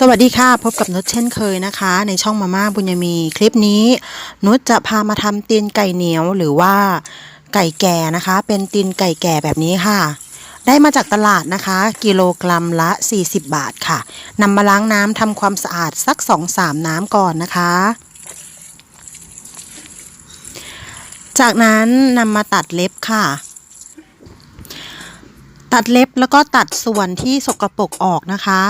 สวัสดีค่ะ พบกับนุชเช่นเคยนะคะ ในช่องมาม่าบุญยมีคลิปนี้ นุชจะพามาทำตีนไก่เหนียวหรือว่าไก่แก่นะคะ เป็นตีนไก่แก่แบบนี้ค่ะ ได้มาจากตลาดนะคะ กิโลกรัมละ 40 บาทค่ะนำมาล้างน้ำทำความสะอาดสัก 2-3 น้ำก่อนนะคะ จากนั้นนำมาตัดเล็บค่ะตัดเล็บแล้วก็ตัดส่วนที่สกรปรกออกนะคะ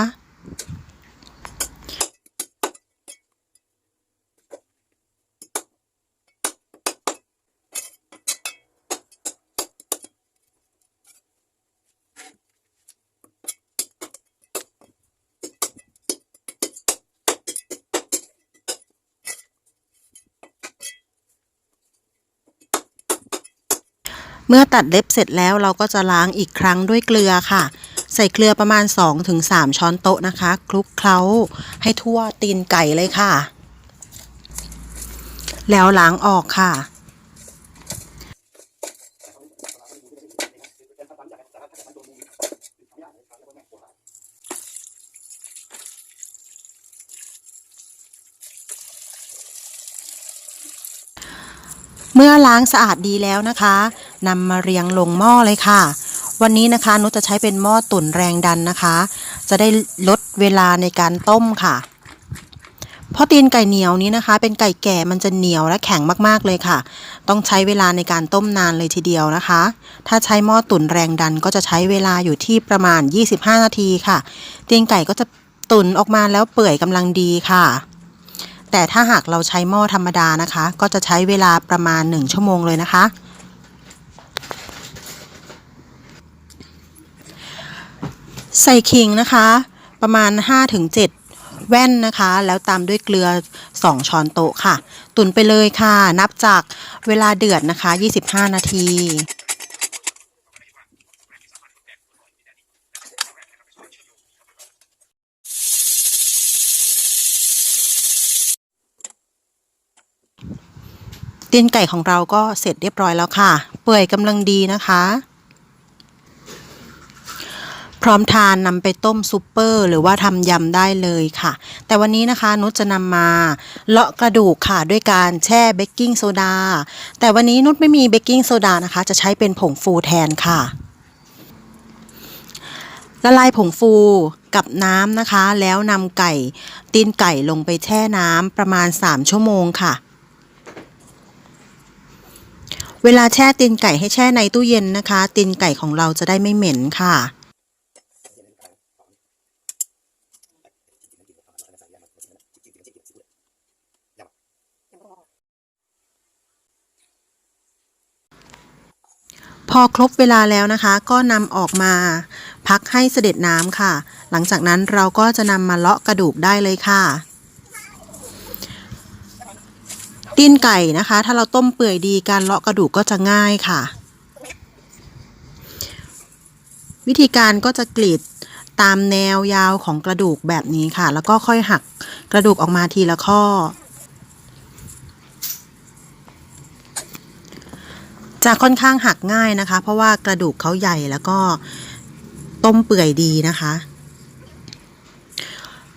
เมื่อตัดเล็บเสร็จแล้วเราก็จะล้างอีกครั้งด้วยเกลือค่ะ ใส่เกลือประมาณ 2-3 ช้อนโต๊ะนะคะ คลุกเคล้าให้ทั่วตีนไก่เลยค่ะ แล้วล้างออกค่ะ เมื่อล้างสะอาดดีแล้วนะคะ นำมาเรียงลงหม้อเลยค่ะ วันนี้นะคะนุชจะใช้เป็นหม้อตุ๋นแรงดันนะคะ จะได้ลดเวลาในการต้มค่ะเพราะตีนไก่เหนียวนี้นะคะ เป็นไก่แก่มันจะเหนียวและแข็งมากๆเลยค่ะ ต้องใช้เวลาในการต้มนานเลยทีเดียวนะคะ ถ้าใช้หม้อตุ๋นแรงดันก็จะใช้เวลาอยู่ที่ประมาณ 25 นาทีค่ะ ตีนไก่ก็จะตุ๋นออกมาแล้วเปื่อยกำลังดีค่ะ แต่ถ้าหากเราใช้หม้อธรรมดานะคะ ก็จะใช้เวลาประมาณ 1 ชั่วโมงเลยนะคะ ใส่ขิงนะคะ ประมาณ 5-7 แว่นนะคะ แล้วตามด้วยเกลือ 2 ช้อนโต๊ะค่ะ ตุนไปเลยค่ะ นับจากเวลาเดือดนะคะ 25 นาทีตีนไก่ของเราก็เสร็จเรียบร้อยแล้วค่ะ เปื่อยกำลังดีนะคะ ร้อมทานนำไปต้มซุปเปอร์หรือว่าทำยำได้เลยค่ะ แต่วันนี้นะคะนุชจะนำมาเลาะกระดูกค่ะด้วยการแช่เบกกิ้งโซดา แต่วันนี้นุชไม่มีเบกกิ้งโซดานะคะ จะใช้เป็นผงฟูแทนค่ะละลายผงฟูกับน้ำนะคะ แล้วนำไก่ตีนไก่ลงไปแช่น้ำประมาณ 3 ชั่วโมงค่ะ เวลาแช่ตีนไก่ให้แช่ในตู้เย็นนะคะตีนไก่ของเราจะได้ไม่เหม็นค่ะ พอครบเวลาแล้วนะคะ ก็นำออกมาพักให้เสด็จน้ำค่ะ หลังจากนั้นเราก็จะนำมาเลาะกระดูกได้เลยค่ะตีนไก่นะคะ ถ้าเราต้มเปื่อยดีการเลาะกระดูกก็จะง่ายค่ะ วิธีการก็จะกรีดตามแนวยาวของกระดูกแบบนี้ค่ะ แล้วก็ค่อยหักกระดูกออกมาทีละข้อ จะค่อนข้างหักง่ายนะคะ เพราะว่ากระดูกเขาใหญ่แล้วก็ต้มเปื่อยดีนะคะ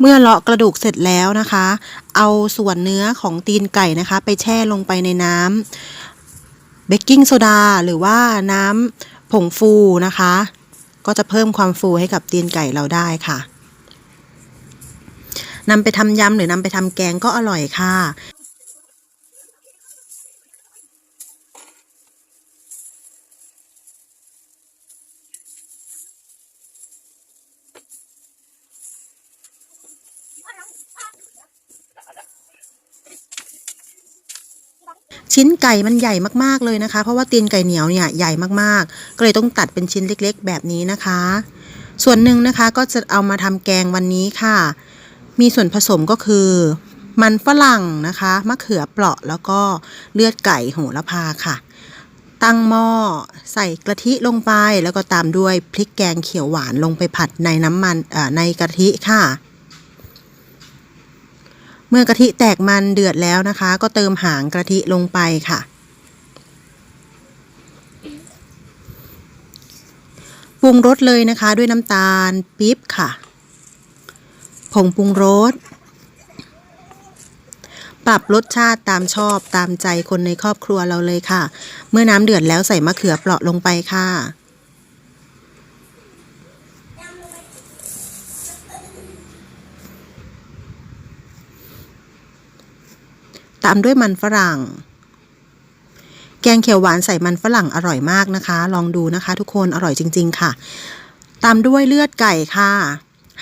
เมื่อเลาะกระดูกเสร็จแล้วนะคะ เอาส่วนเนื้อของตีนไก่นะคะ ไปแช่ลงไปในน้ำเบกกิ้งโซดาหรือว่าน้ำผงฟูนะคะ ก็จะเพิ่มความฟูให้กับตีนไก่เราได้ค่ะนำไปทำยำหรือนำไปทำแกงก็อร่อยค่ะ ชิ้นไก่มันใหญ่มากๆเลยนะคะ เพราะว่าตีนไก่เหนียวเนี่ยใหญ่มากๆ ก็เลยต้องตัดเป็นชิ้นเล็กๆ แบบนี้นะคะ ส่วนหนึ่งนะคะก็จะเอามาทำแกงวันนี้ค่ะ มีส่วนผสมก็คือ มันฝรั่งนะคะมะเขือเปราะแล้วก็เลือดไก่โหระพาค่ะ ตั้งหม้อใส่กะทิลงไป แล้วก็ตามด้วยพริกแกงเขียวหวานลงไปผัดในน้ำมันในกะทิค่ะ เมื่อกะทิแตกมันเดือดแล้วนะคะ ก็เติมหางกะทิลงไปค่ะ ปรุงรสเลยนะคะด้วยน้ำตาลปี๊บค่ะ ผงปรุงรส ปรับรสชาติตามชอบตามใจคนในครอบครัวเราเลยค่ะ เมื่อน้ำเดือดแล้วใส่มะเขือเปราะลงไปค่ะ ตามด้วยมันฝรั่ง แกงเขียวหวานใส่มันฝรั่งอร่อยมากนะคะ ลองดูนะคะทุกคนอร่อยจริง ๆ ค่ะ ตามด้วยเลือดไก่ค่ะ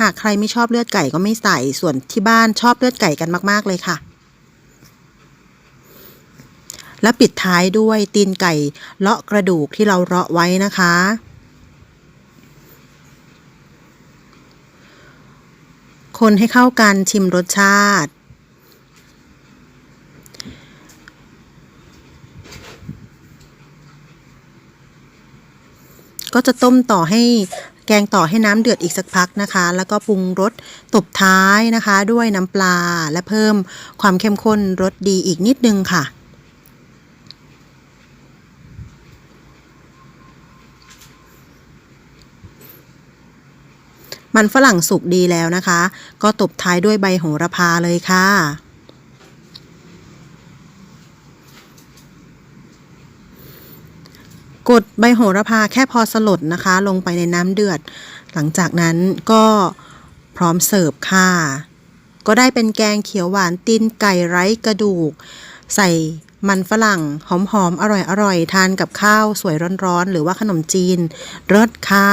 หากใครไม่ชอบเลือดไก่ก็ไม่ใส่ ส่วนที่บ้านชอบเลือดไก่กันมาก ๆ เลยค่ะ และปิดท้ายด้วยตีนไก่เลาะกระดูกที่เราเลาะไว้นะคะคนให้เข้ากันชิมรสชาติ ก็จะต้มต่อให้แกงต่อให้น้ำเดือดอีกสักพักนะคะ แล้วก็ปรุงรสตบท้ายนะคะ ด้วยน้ำปลาและเพิ่มความเข้มข้นรสดีอีกนิดนึงค่ะ มันฝรั่งสุกดีแล้วนะคะ ก็ตบท้ายด้วยใบโหระพาเลยค่ะ กดใบโหระพาแค่พอสลดนะคะ ลงไปในน้ำเดือด หลังจากนั้นก็พร้อมเสิร์ฟค่ะ ก็ได้เป็นแกงเขียวหวานตีนไก่ไร้กระดูก ใส่มันฝรั่งหอมๆอร่อยๆ ทานกับข้าวสวยร้อนๆ หรือว่าขนมจีนรสค่ะ